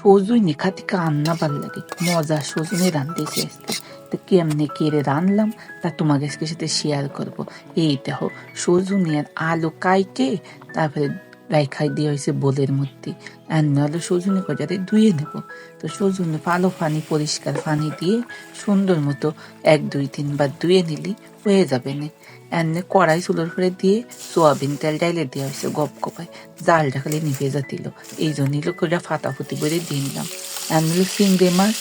সজুইনি খাতে কান্না ভালো লাগে মজা সজুনি রান্ধতেছে আসতে তো কেমনে কেড়ে রাঁধলাম তা তোমাকে সাথে শেয়ার করব এই দেখো সজুনি আর আলু কাইটে তারপরে রাইখাই দিয়ে হয়েছে বোলের মধ্যে আর নাহলে সজুনি কজাতে ধুয়ে নেব। তো সজুনি ভালো পানি পরিষ্কার পানি দিয়ে সুন্দর মতো এক, দুই তিনবার ধুয়ে নিলি, হয়ে যাবে না। এমনি কড়াই চুলোর করে দিয়ে সোয়াবিন তেল ডাইলে দেওয়া হয়েছে গপ গপায়। জালটা খালি নিভে যাতিল। এই জন্য লোক ওটা ফাটাফুটি করে দিয়ে নিলাম। এনে চিংড়ি মাছ,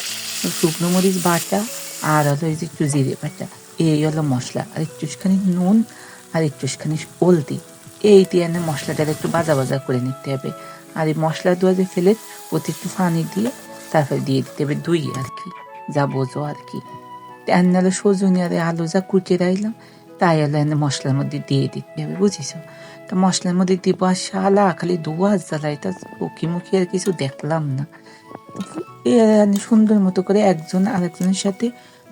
শুকনো মরিচ বাটা, আর হলো এই যে একটু জিরে বাটা। এই হলো মশলা। আর একটুখানি নুন, আর একটুখানি হলদি। এই দিয়ে এনে মশলাটা একটু বাজা বাজা করে নিতে হবে। আর এই মশলা দেওয়া যে ফেলে, ওতে একটু পানি দিয়ে তারপরে দিয়ে দিতে হবে দই আর কি, যা বোঝো আর কি। এনালে সজনি আর আলু যা কুটে রাখলাম তাই হলো এনে মশলার মধ্যে দিয়ে দিতে হবে বুঝিস তো মশলার মধ্যে দিব আর শালা, খালি ধোয়া জ্বালাই, তা উকি মুখি আর কিছু দেখলাম না। সুন্দর মতো করে একজন আরেকজনের সাথে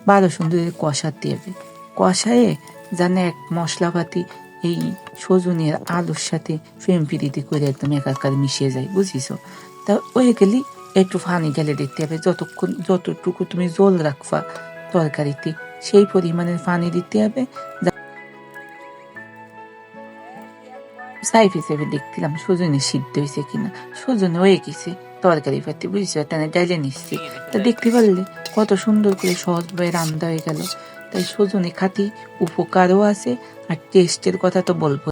ভালো সুন্দর কষাতে হবে। কষায়ে জানে এক মশলাপাতি এই সজনের আলুর সাথে ফেম ফিরিতে করে একদম একাকার মিশিয়ে যায় বুঝিস তা ওই গেলি একটু পানি ঢেলে দিতে হবে, যতক্ষণ, যতটুকু তুমি জল রাখবা তরকারিতে, সেই পরিমাণের পানি দিতে হবে। সাইফ হিসেবে দেখছিলাম সজনে সিদ্ধ হয়েছে কিনা। সজনে হয়ে গেছে তরকারি পাতি বুঝছ? টানে ডাইলে নিচ্ছি। তা দেখতে পারলে কত সুন্দর করে সহজভাবে রান্না হয়ে গেল। তাই সজনে খাতি উপকারও আছে আর টেস্টের কথা তো বলব।